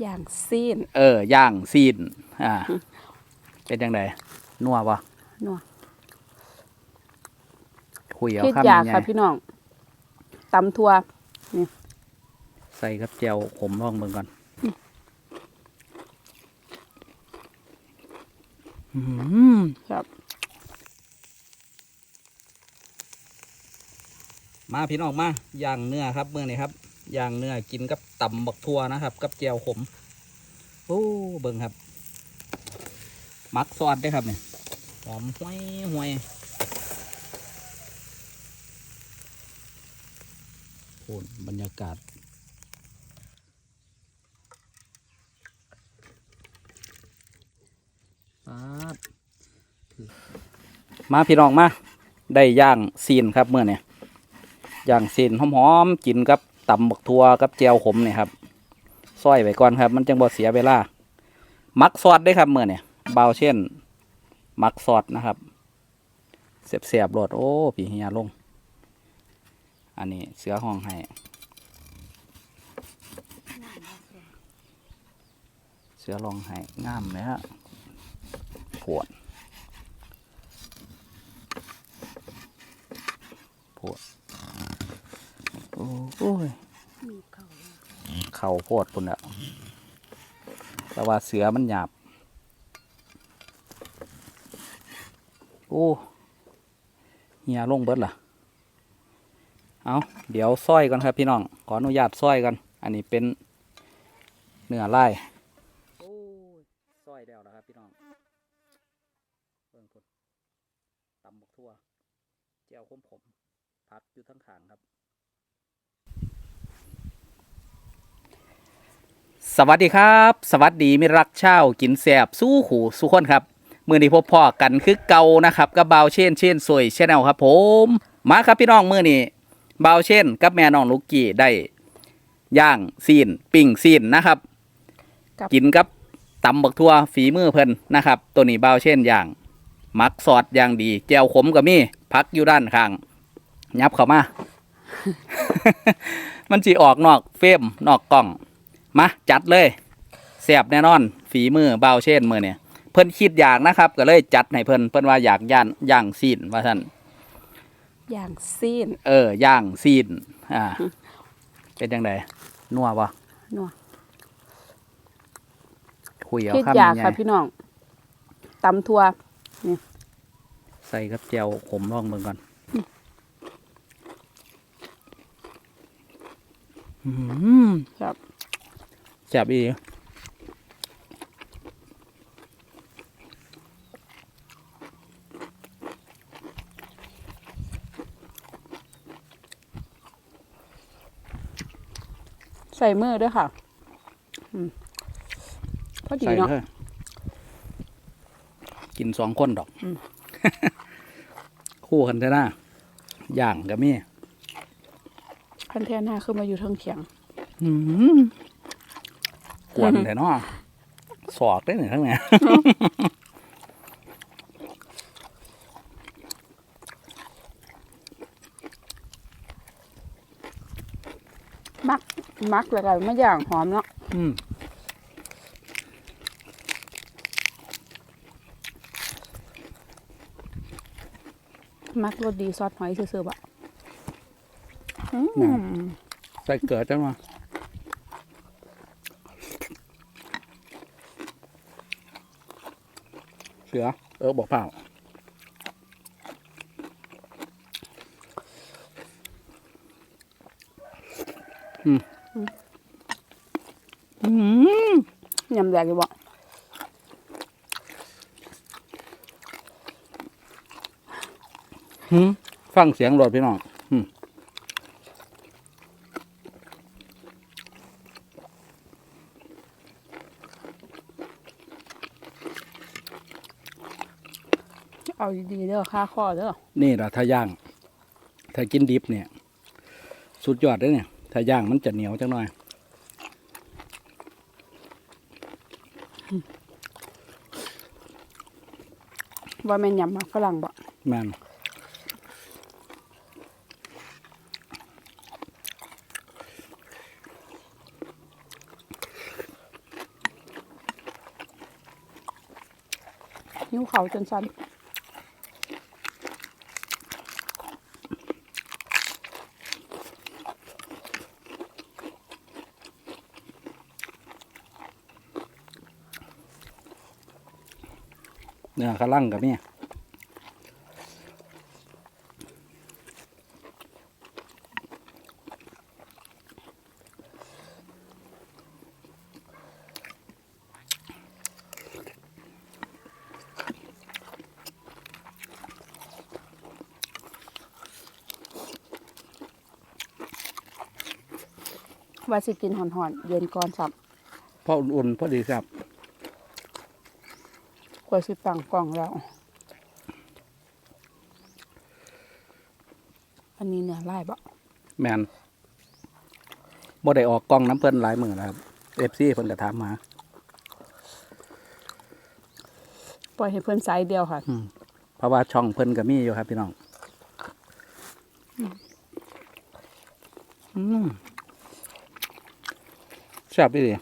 อย่างซีน เออย่างซีน อ่า เป็นยังไงนัวปะนัวคุยเอาพริกคำยาใหญ่ค่ะพี่น้องตำทัวใส่กับเจียวขมลองเบิ่งก่อนอืมครับมาพี่น้องมาย่างเนื้อครับเมื่อนี้ครับ ย่างเนื้อกินกับตำบักทั่วนะครับ กับเจียวขมโอ้เบิ่งครับมักซอสได้ครับเนี่ยหอมห้วยห้วยโอ้บรรยากาศปาดมาพี่น้องมา ได้ย่างซีนครับเมื่อเนี้อย่างเส้นหอมๆกินกับ ตำบักทัวกับแจวขมเนี่ยครับซอยไว้ก่อนครับ มันจังบ่เสียเวลา มักซอสได้ครับเมื่อเนี่ยเบาเช่น มักซอสนะครับ เสียบๆรดโอ้พี่เฮียลง อันนี้เสือห้องให้เสือลองให้งามเลยฮะปวดปวด โอ้ยเข่าโพดปุ่นอะแต่ว่าเสือมันหยาบ โอ้เฮียลงเบิดล่ะ เอาเดี๋ยวซอยก่อนครับพี่น้อง ขออนุญาตซอยกัน อันนี้เป็นเนื้อไล่โอ้ยซอยแล้วนะครับพี่น้องเบิ่งพุ่นตำบกทั่วแจ่วขมผม พักอยู่ทั้งขางครับ สวัสดีครับ สวัสดีมิตรรักเช่าวกินแสบสู้ขู่สู้คนครับ มือนี้พบพ่อกันคือเก่านะครับกับเบาวเช่นเช่นสวยชแนลครับ ผม มาครับพี่น้องมือนี้เบาวเช่นกับแม่น้องลูกกี้ได้ย่างซีนปิ้งซีนนะครับกับ กินกับตำบักทั่วฝีมือเพิ่นนะครับ ตัวนี้เบาวเช่นย่าง มักซอสอย่างดีแจวขมก็มีพักอยู่ด้านข้าง ยับเข้ามา มันจีออกนอกเฟรมนอกกล้อง มาจัดเลยแสบแน่นอน ฝีมือเบาวเช่นมือเนี่ยเพิ่นคิดอยากนะครับ ก็เลยจัดให้เพิ่นเพิ่นว่าอยากย่านย่างซีนว่าท่านอย่างซีน เออย่างซีนอ่า เป็นยังไงนัวปะนัวคุยเอาพริกคำยาใหญ่ค่ะพี่น้องตำทัวใส่กับเจียวขมลองเบิ่งก่อนอืมครับ แซ่บอีกใส่มือด้วยค่ะอืมพอดีใส่เนาะเลยกินสองคนดอกอืมคู่กันเท่าน้าย่างกับมีคันแทนหน้าคือมาอยู่เทิงเขียง อืม กวนแต่เนาะสอกได้หนึ่งทั้งเนี้ยมักมักแล้วกันไม่อย่างหอมเนาะอืมมักรสดีซอสหอยซื่อๆบะอืมใส่เกิดจังวะ เสือ เออบอกเปล่าอืมอืมยำแดงอยู่บ่หืมฟังเสียงรถพี่น้อง เอาดีๆเด้อค่าข้อเด้อนี่ละถ้าย่าง ถ้ากินดิบเนี่ย สุดยอดเลยเนี่ย ถ้าย่างมันจะเหนียวจังหน่อยว่าแม่นยำมาฝรั่งบ่แม่นนิ้วเขาจนสั้น เนื้อขะลังกับนี่ว่าสิกินหอนๆเย็นก่อนสับพออุ่นๆพอดีครับก ว่าสิตังกล่องแล้ว อันนี้เนื้อลายบ่แมนบ่ได้ออกกล้องน้ำเพิ่นหลายมือแล้วครับเอฟซีเพิ่นก็ถามมาปล่อยให้เพื่อนไซส์เดียวค่ะเพราะว่าช่องเพิ่นก็มีอยู่ครับ พี่น้อง อืมแซ่บดี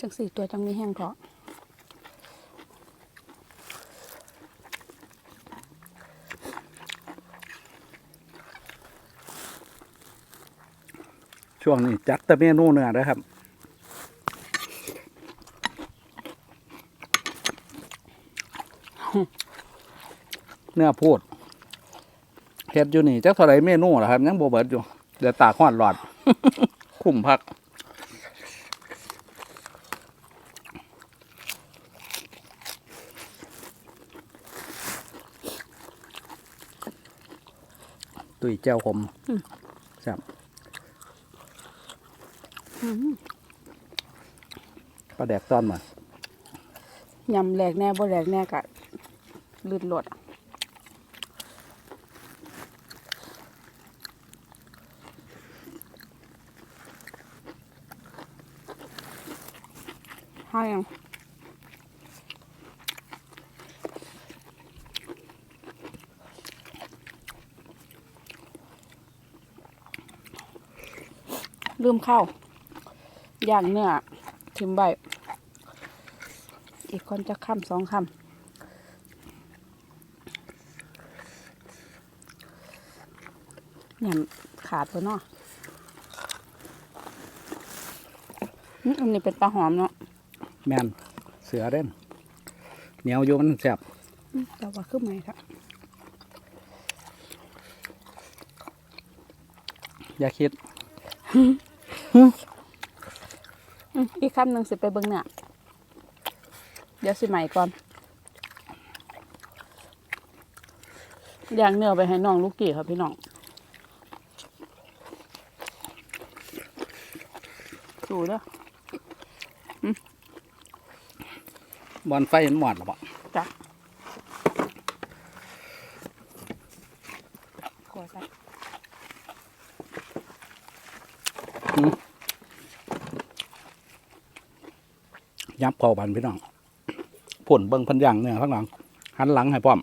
จังสี่ตัวจังมีแห้งเกาะช่วงนี้จัดแต่เมนูเนื้อนะครับเนื้อพูดเฮ็ดอยู่นี่จักเท่าไรเมนูล่ะครับ ยังบ่เบิดอยู่ เดี๋ยวตากหอดหลอด คุ้มพัก ตุยแจ้วขมครับปลาแดกต้อนมายำแหลกแน่บ่แหลกแน่กะลืดหลดห้ายัง ลืมเข้าอย่างเนื้อทิมใบอีกคนจะคำสองคำยำขาดไปเนาะอืมอันนี้เป็นปลาหอมเนาะแมนเสือเด่นเหนียวอยู่มันแซ่บอืมแต่ว่าคือไหมครับอย่าคิด อืมอีกคำหนึ่งสิไปเบิ้งเนี่ยเดี๋ยวสิใหม่ก่อน อย่างเนื้อไปให้น้องลูกกี้ครับพี่น้องดูเด้อบอลไฟมันหมอดหรอปะจ้ะขอใส่ ยับเข้าบันพี่น้องผลเบิ่งพันย่างเนี่ยข้างหลัง หันหลังให้ป้อม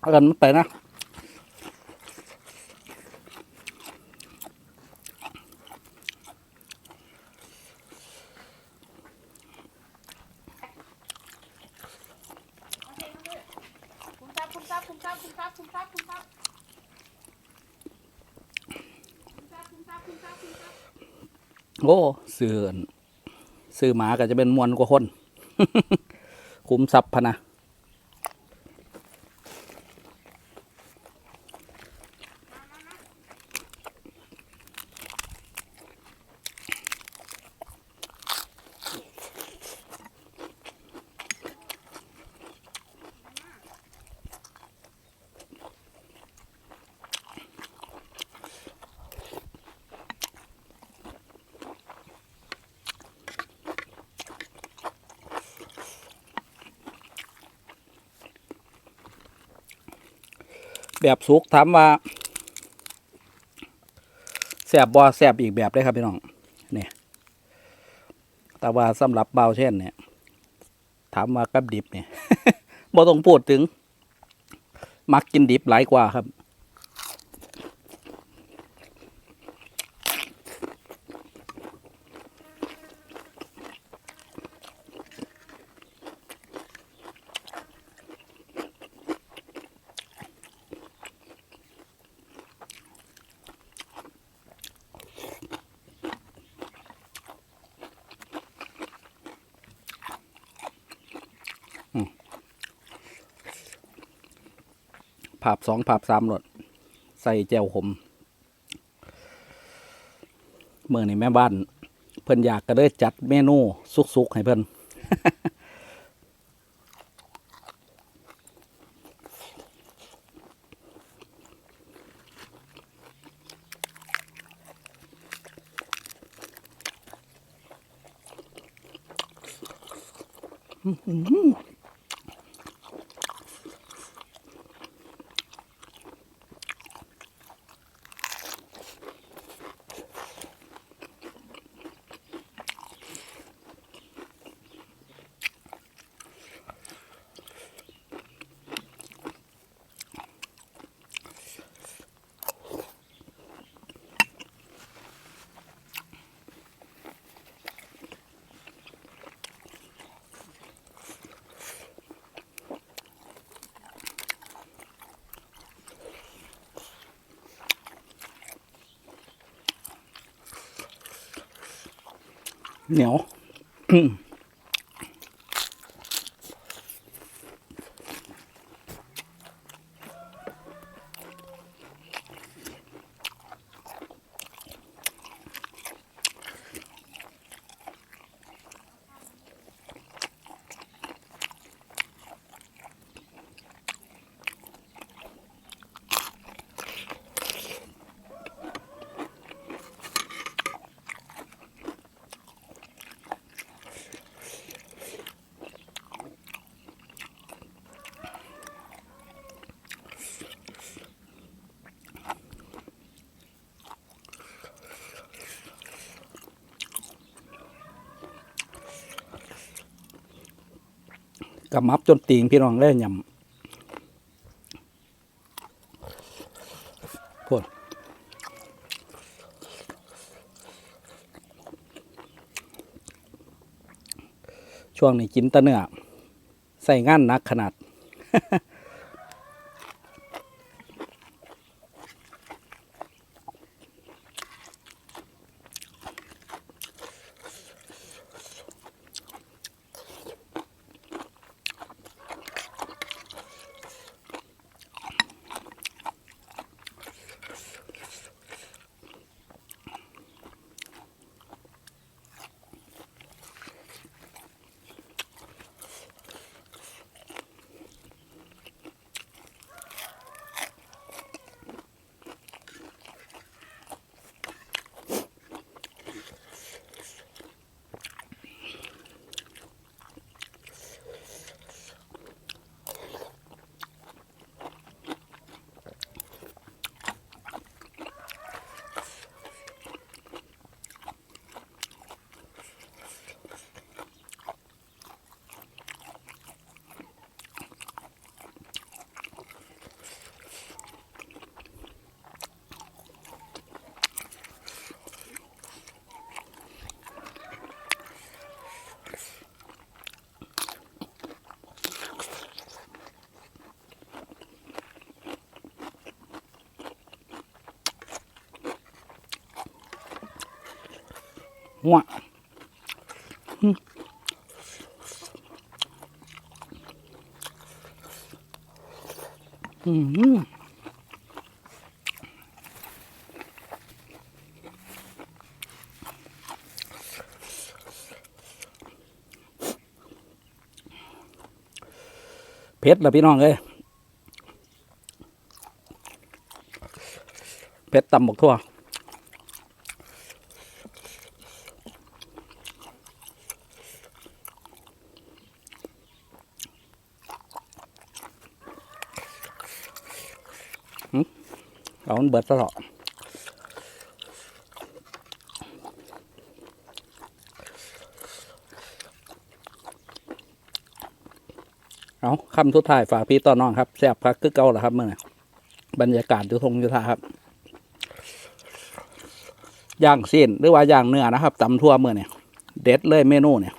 เอากันมันไปนะ คุณครับ ครับคุณครับคุณครับคุณครับโอ้สื่อนสื่อหมาก็จะเป็นมวลกว่าคน คุ้มทรัพย์พนะ แบบสุกถามว่าแสบบอแสบอีกแบบเลยครับพี่น้องเนี่ยแต่ว่าสำหรับเบาเช่น เนี่ย ถามว่ากับดิบเนี่ยบ่ต้องพูดถึง มักกินดิบหลายกว่าครับ ภาพสองภาพสามรถใส่แจวขมเมื่อในแม่บ้าน เพิ่นอยากก็เลยจัดเมนูสุกๆให้เพิ่น เหนียว กับมับจนตีงพี่น้องแล่ยำพูดช่วงนี้กินตะเนื้อใส่งานนักขนาด หัวอืมเผ็ดเหรอพี่น้องเอ้ยเผ็ดตำบักทั่ว มันเบิดตลอดเอาคำสุดท้ายฝากพี่ต่อน้องครับแซ่บพักคือเก่าเหรอครับเมื่อนี้บรรยากาศอยู่ทงอยู่ท่าครับย่างเส้นหรือว่าย่างเนื้อนะครับตำทั่วเมื่อเนี่ยเด็ดเลยเมนูเนี่ย